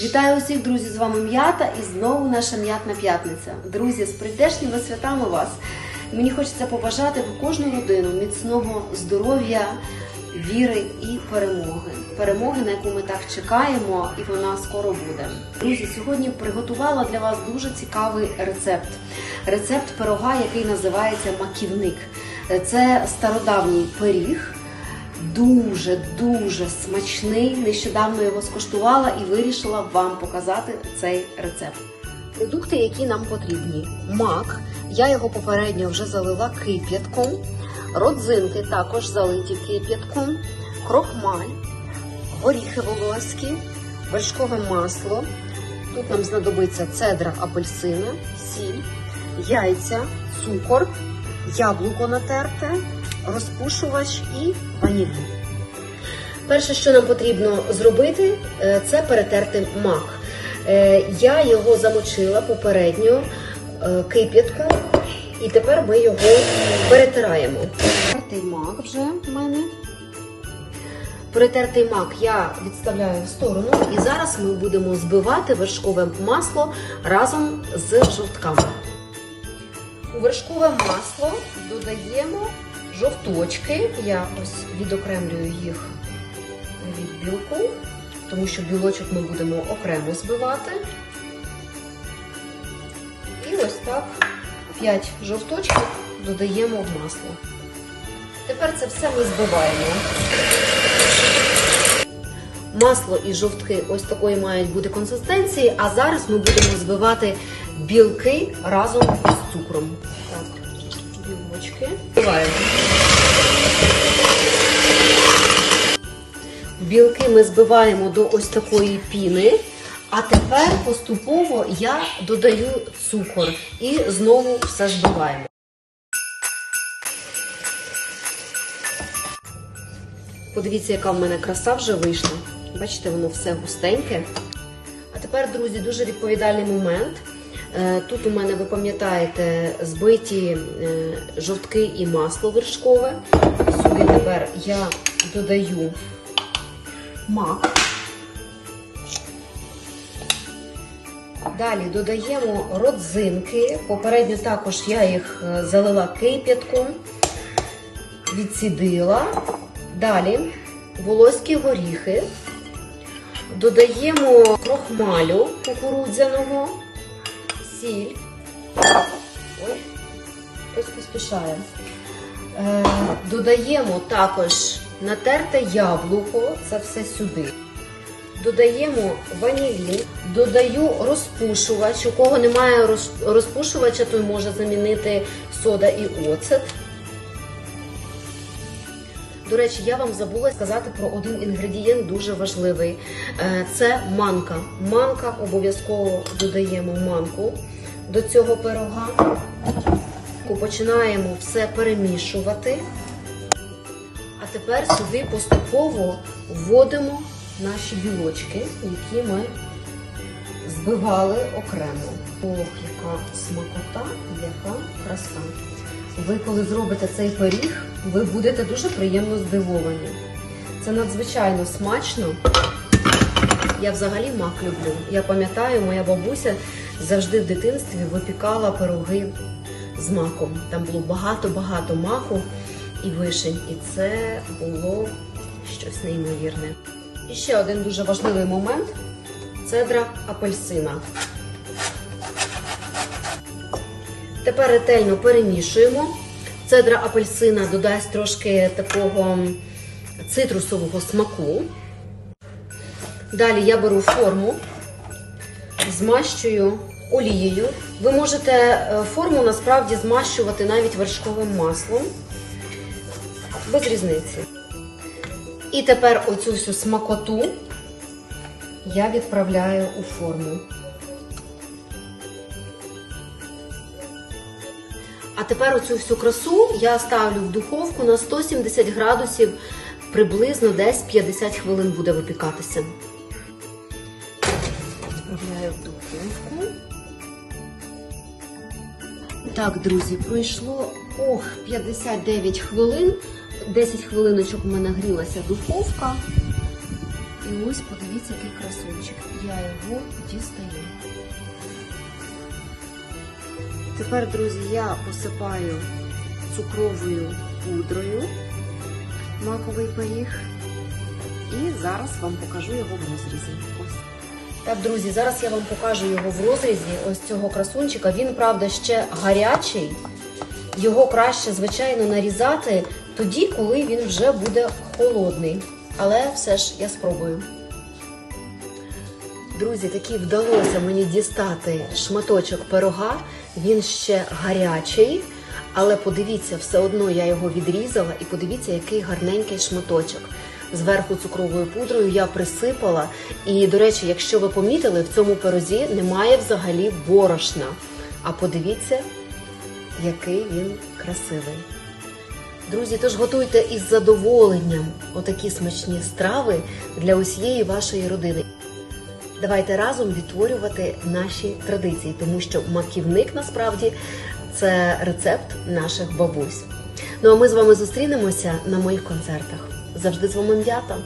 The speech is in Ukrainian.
Вітаю усіх, друзі! З вами М'ята і знову наша м'ятна п'ятниця. Друзі, з прийдешніми святами вас. Мені хочеться побажати в кожну родину міцного здоров'я, віри і перемоги. Перемоги, на яку ми так чекаємо, і вона скоро буде. Друзі, сьогодні приготувала для вас дуже цікавий рецепт. Рецепт пирога, який називається маківник. Це стародавній пиріг. Дуже дуже смачний. Нещодавно його скуштувала і вирішила вам показати цей рецепт. Продукти, які нам потрібні: мак. Я його попередньо вже залила кип'ятком. Родзинки також залиті кип'ятком, крохмаль, горіхи волоські, вершкове масло. Тут нам знадобиться цедра апельсина, сіль, яйця, цукор, яблуко натерте, розпушувач і ваніль. Перше, що нам потрібно зробити, е, це перетерти мак. Е, Я його замочила попередньо е, кип'ятком, і тепер ми його перетираємо. Перетертий мак вже в мене. Перетертий мак я відставляю в сторону, і зараз ми будемо збивати вершкове масло разом з жовтками. У вершкове масло додаємо жовточки. Я ось відокремлюю їх від білку, тому що білочок ми будемо окремо збивати. І ось так 5 жовточків додаємо в масло. Тепер це все ми збиваємо. Масло і жовтки ось такої мають бути консистенції, а зараз ми будемо збивати білки разом з цукром. Так, білочки. Збиваємо. Білки ми збиваємо до ось такої піни. А тепер поступово я додаю цукор і знову все збиваємо. Подивіться, яка в мене краса вже вийшла. Бачите, воно все густеньке. А тепер, друзі, дуже відповідальний момент. Е, Тут у мене, ви пам'ятаєте, збиті е, жовтки і масло вершкове. Сюди тепер я додаю мак. Далі додаємо родзинки. Попередньо також я їх е, залила кип'ятком, відсідила. Далі волоські горіхи. Додаємо крохмалю кукурудзяного, сіль. Ой, ось поспішає. Е, додаємо також натерте яблуко, це все сюди. Додаємо ванілін, додаю розпушувач. У кого немає розпушувача, той може замінити сода і оцет. До речі, я вам забула сказати про один інгредієнт дуже важливий. Е, Це манка. Манка обов'язково додаємо манку до цього пирога. Починаємо все перемішувати. А тепер сюди поступово вводимо наші білочки, які ми збивали окремо. Ох, яка смакота, яка краса. Ви, коли зробите цей пиріг, ви будете дуже приємно здивовані. Це надзвичайно смачно. Я взагалі мак люблю. Я пам'ятаю, моя бабуся завжди в дитинстві випікала пироги з маком. Там було багато-багато маку і вишень. І це було щось неймовірне. І ще один дуже важливий момент цедра апельсина. Тепер ретельно перемішуємо. Цедра апельсина додасть трошки такого цитрусового смаку. Далі я беру форму, змащую олією. Ви можете е, форму насправді змащувати навіть вершковим маслом. Без різниці. І тепер оцю всю смакоту я відправляю у форму. А тепер оцю всю красу я ставлю в духовку на 170 градусів, приблизно десь 50 хвилин буде випікатися. Відправляю в духовку. Так, друзі, пройшло ох, 59 хвилин. 10 хвилиночок у мене грілася духовка. І ось подивіться, який красунчик. Я його дістаю. Тепер, друзі, я посипаю цукровою пудрою маковий пиріг. І зараз вам покажу його в розрізі. Ось. Так, друзі, зараз я вам покажу його в розрізі ось цього красунчика. Він, правда, ще гарячий. Його краще, звичайно, нарізати тоді, коли він вже буде холодний. Але все ж я спробую. Друзі, таки вдалося мені дістати шматочок пирога. Він ще гарячий, але подивіться, все одно я його відрізала і подивіться, який гарненький шматочок. Зверху цукровою пудрою я присипала. І, до речі, якщо ви помітили, в цьому пирозі немає взагалі борошна. А подивіться, який він красивий. Друзі, тож готуйте із задоволенням отакі смачні страви для усієї вашої родини. Давайте разом відтворювати наші традиції, тому що маківник насправді це рецепт наших бабусь. Ну а ми з вами зустрінемося на моїх концертах. Завжди з вами м'ята.